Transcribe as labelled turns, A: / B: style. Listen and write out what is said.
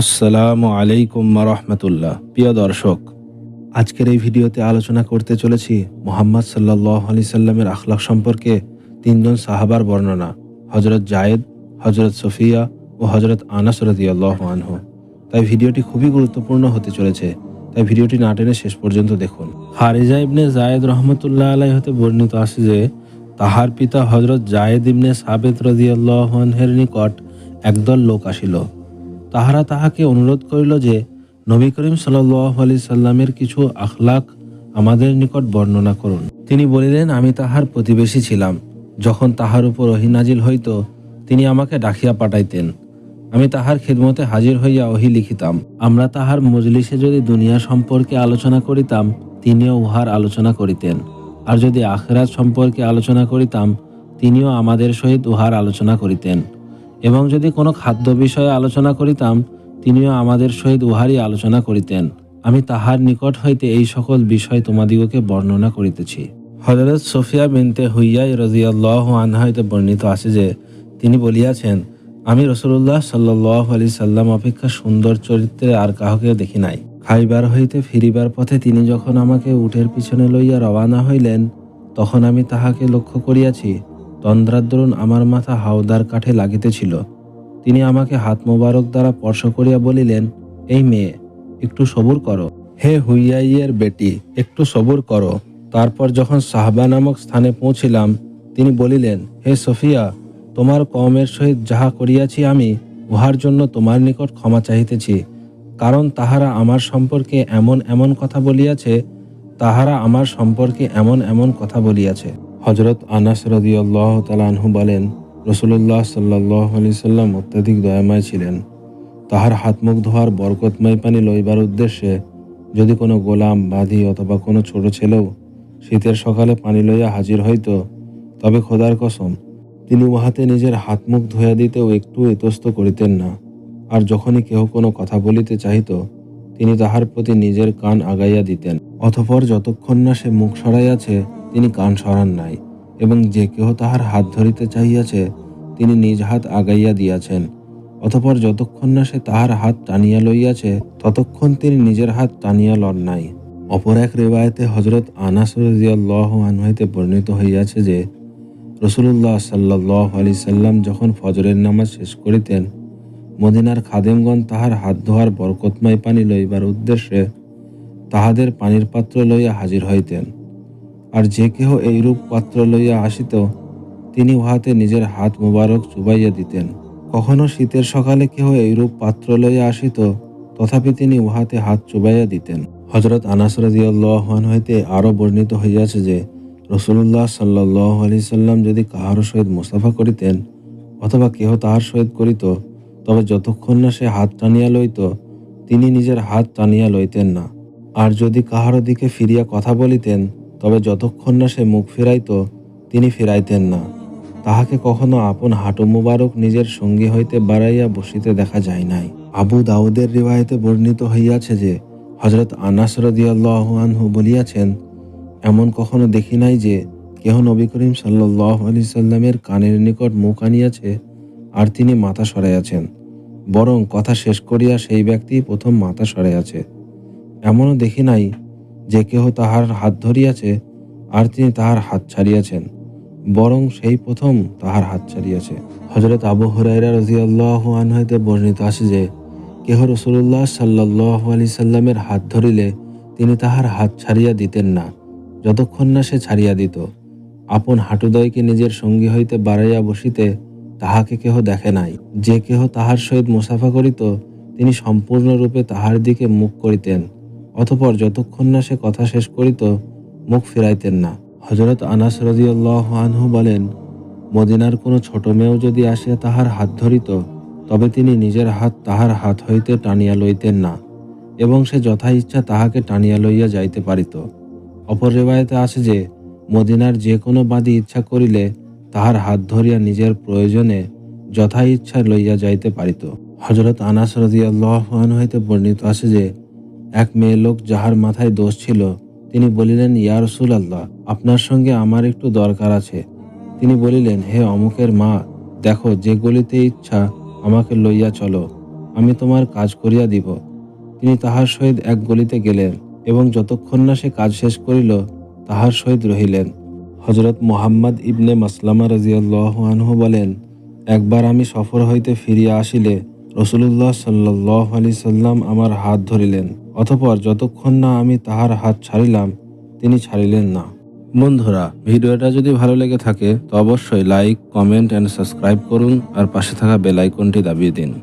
A: আসসালামু আলাইকুম রহমতুল্লাহ। প্রিয় দর্শক, আজকের এই ভিডিওতে আলোচনা করতে চলেছি মোহাম্মদ সাল্লাহ আলি সাল্লামের আখলাক সম্পর্কে তিনজন সাহাবার বর্ণনা হজরত জায়েদ হজরত সফিয়া ও হজরত আনাস রদিয়াল্লাহ আনহু। তাই ভিডিওটি খুবই গুরুত্বপূর্ণ হতে চলেছে, তাই ভিডিওটি না টেনে শেষ পর্যন্ত দেখুন। হারিজা ইবনে জায়েদ রহমতুল্লাহ আলাই হতে বর্ণিত আছে যে, তাহার পিতা হজরত জায়েদ ইবনে সাবেত রদিয়াল্লাহের নিকট একদল লোক আসিল। তাহারা তাহাকে অনুরোধ করিল যে, নবী করিম সাল্লাহ আলি সাল্লামের কিছু আখলাক আমাদের নিকট বর্ণনা করুন। তিনি বলিলেন, আমি তাহার প্রতিবেশী ছিলাম। যখন তাহার উপর ওহি নাজিল হইত, তিনি আমাকে ডাকিয়া পাঠাইতেন। আমি তাহার খিদমতে হাজির হইয়া ওহি লিখিতাম। আমরা তাহার মজলিসে যদি দুনিয়া সম্পর্কে আলোচনা করিতাম, তিনিও উহার আলোচনা করিতেন। আর যদি আখরাত সম্পর্কে আলোচনা করিতাম, তিনিও আমাদের সহিত উহার আলোচনা করিতেন। এবং যদি কোনো খাদ্য বিষয়ে আলোচনা করিতাম, তিনিও আমাদের সহিত উহারই আলোচনা করিতেন। আমি তাহার নিকট হইতে এই সকল বিষয় তোমাদিগকে বর্ণনা করিতেছি। হজরত সোফিয়া বিনতে হুইয়াই রাজিয়াল্লাহ আনহা হইতে বর্ণিত আছে যে, তিনি বলিয়াছেন, আমি রসুল্লাহ সাল্লাহ আলি সাল্লাম অপেক্ষা সুন্দর চরিত্রে আর কাহকে দেখি নাই। খাইবার হইতে ফিরিবার পথে তিনি যখন আমাকে উঠের পিছনে লইয়া রওয়ানা হইলেন, তখন আমি তাহাকে লক্ষ্য করিয়াছি। তন্দ্রাদ্রুণ আমার মাথা হাওদার কাঠে লাগিতেছিল। তিনি আমাকে হাত মোবারক দ্বারা স্পর্শ করিয়া বলিলেন, এই মেয়ে, একটু সবুর করো। হে হুইয়াইয়ের বেটি, একটু সবুর করো। তারপর যখন সাহবা নামক স্থানে পৌঁছিলাম, তিনি বলিলেন, হে সফিয়া, তোমার কমের সহিত যাহা করিয়াছি আমি, উহার জন্য তোমার নিকট ক্ষমা চাহিতেছি। কারণ তাহারা আমার সম্পর্কে এমন এমন কথা বলিয়াছে, তাহারা আমার সম্পর্কে এমন এমন কথা বলিয়াছে। হজরত আনাস রদিয়াল্লাহ তালাহু বলেন রসুল্লাহ সাল্লাহ আলি সাল্লাম অত্যাধিক দয়াময় ছিলেন। তাহার হাত মুখ ধোয়ার বরকতময় পানি লইবার উদ্দেশ্যে যদি কোনো গোলাম, বাঁধি অথবা কোনো ছোট ছেলেও শীতের সকালে পানি লইয়া হাজির হইত, তবে খোদার কসম, তিনি উহাতে নিজের হাত মুখ ধোয়া দিতেও একটু ইতস্ত করিতেন না। আর যখনই কেহ কোনো কথা বলিতে চাহিত, তিনি তাহার প্রতি নিজের কান আগাইয়া দিতেন। অথপর যতক্ষণ না সে মুখ সরাইয়াছে তিনি কান সরান নাই, এবং যে কেহ তাহার হাত ধরিতে চাহিয়াছে, তিনি নিজ হাত আগাইয়া দিয়াছেন। অতঃপর যতক্ষণ না সে তাহার হাত টানিয়া লইয়াছে, ততক্ষণ তিনি নিজের হাত টানিয়া লন নাই। অপর এক রেবায়তে হজরত আনাস রাদিয়াল্লাহ আনহু হইতে বর্ণিত হইয়াছে যে রসুল্লাহ সাল্লাহ আলি সাল্লাম যখন ফজরের নামাজ শেষ করিতেন, মদিনার খাদেমগণ তাহার হাত ধোয়ার বরকতময় পানি লইবার উদ্দেশ্যে তাহাদের পানির পাত্র লইয়া হাজির হইতেন। আর যে কেহ এইরূপ পাত্র লইয়া আসিত, তিনি উহাতে নিজের হাত মুবারক চুবাইয়া দিতেন। কখনো শীতের সকালে কেহ এইরূপ পাত্র লইয়া আসিত, তথাপি তিনি উহাতে হাত চুবাইয়া দিতেন। হজরত আনাস রাদিয়াল্লাহু হইতে আরও বর্ণিত হইয়াছে যে রসুল্লাহ সাল্লাহ আলি সাল্লাম যদি কাহার সহিত মুসাফা করিতেন, অথবা কেহ তাহার সহিত করিত, তবে যতক্ষণ না সে হাত টানিয়া লইত, তিনি নিজের হাত টানিয়া লইতেন না। আর যদি কাহার দিকে ফিরিয়া কথা বলিতেন তবে যতক্ষণ না সে মুখ ফিরাইত, তিনি ফিরাইতেন না। তাহাকে কখনো আপন হাঁটু মুবারক নিজের সঙ্গী হইতে বাড়াইয়া বসিতে দেখা যায় নাই। আবু দাউদের রিবায়তে বর্ণিত হইয়াছে যে হজরত আনাস রদিয়াল্লাহু আনহু বলিয়াছেন, এমন কখনো দেখি নাই যে, কেহ নবী করিম সাল্লাহ আলি সাল্লামের কানের নিকট মুখ আনিয়াছে আর তিনি মাথা সরাইয়াছেন। বরং কথা শেষ করিয়া সেই ব্যক্তি প্রথম মাথা সরাইয়াছে। এমনও দেখি নাই যে কেহ তাহার হাত ধরিয়াছে, আর তিনি তাহার হাত ছাড়িয়াছেন, বরং সেই প্রথম তাহার হাত ছাড়িয়াছে। হজরত আবু হরাইরা রাজিয়াল্লাহ বর্ণিত আছে যে, কেহ রসুল্লাহ সাল্লাহ আলি সাল্লামের হাত ধরিলে তিনি তাহার হাত ছাড়িয়া দিতেন না, যতক্ষণ না সে ছাড়িয়া দিত। আপন হাঁটুদয়কে নিজের সঙ্গী হইতে বাড়াইয়া বসিতে তাহাকে কেহ দেখে নাই। যে কেহ তাহার সহিত মুসাফা করিত, তিনি সম্পূর্ণরূপে তাহার দিকে মুখ করিতেন। অতপর যতক্ষণ না সে কথা শেষ করিত, মুখ ফিরাইতেন না। হজরত আনাস রদিয়াল্লাহ আনহু বলেন, মদিনার কোনো ছোট মেয়েও যদি আসিয়া তাহার হাত ধরিত, তবে তিনি নিজের হাত তাহার হাত হইতে টানিয়া লইতেন না, এবং সে যথা ইচ্ছা তাহাকে টানিয়া লইয়া যাইতে পারিত। অপর রেবায়তে আছে যে, মদিনার যে কোনো বাদী ইচ্ছা করিলে তাহার হাত ধরিয়া নিজের প্রয়োজনে যথা ইচ্ছা লইয়া যাইতে পারিত। হজরত আনাস রদিয়াল্লাহ হইতে বর্ণিত আছে যে এক মেয়ে লোক যাহার মাথায় দোষ ছিল, তিনি বলিলেন, ইয়া রসুল আল্লাহ আপনার সঙ্গে আমার একটু দরকার আছে। তিনি বলিলেন, হে অমুকের মা, দেখো, যে গলিতে ইচ্ছা আমাকে লইয়া চলো, আমি তোমার কাজ করিয়া দিব। তিনি তাহার সহিত এক গলিতে গেলেন এবং যতক্ষণ না সে কাজ শেষ করিল, তাহার সহিত রহিলেন। হজরত মোহাম্মদ ইবনে মাসলামা রাজিয়াল্লাহ বলেন, একবার আমি সফর হইতে ফিরিয়া আসিলে রসুলুল্লাহ সাল্লাহ আলি সাল্লাম আমার হাত ধরিলেন। অতপর যতক্ষণ না আমি তাহার হাত ছাড়িলাম, তিনি ছাড়িলেন না। বন্ধুরা, ভিডিওটা যদি ভালো লেগে থাকে, তো অবশ্যই লাইক কমেন্ট অ্যান্ড সাবস্ক্রাইব করুন, আর পাশে থাকা বেল আইকনটি দাবিয়ে দিন।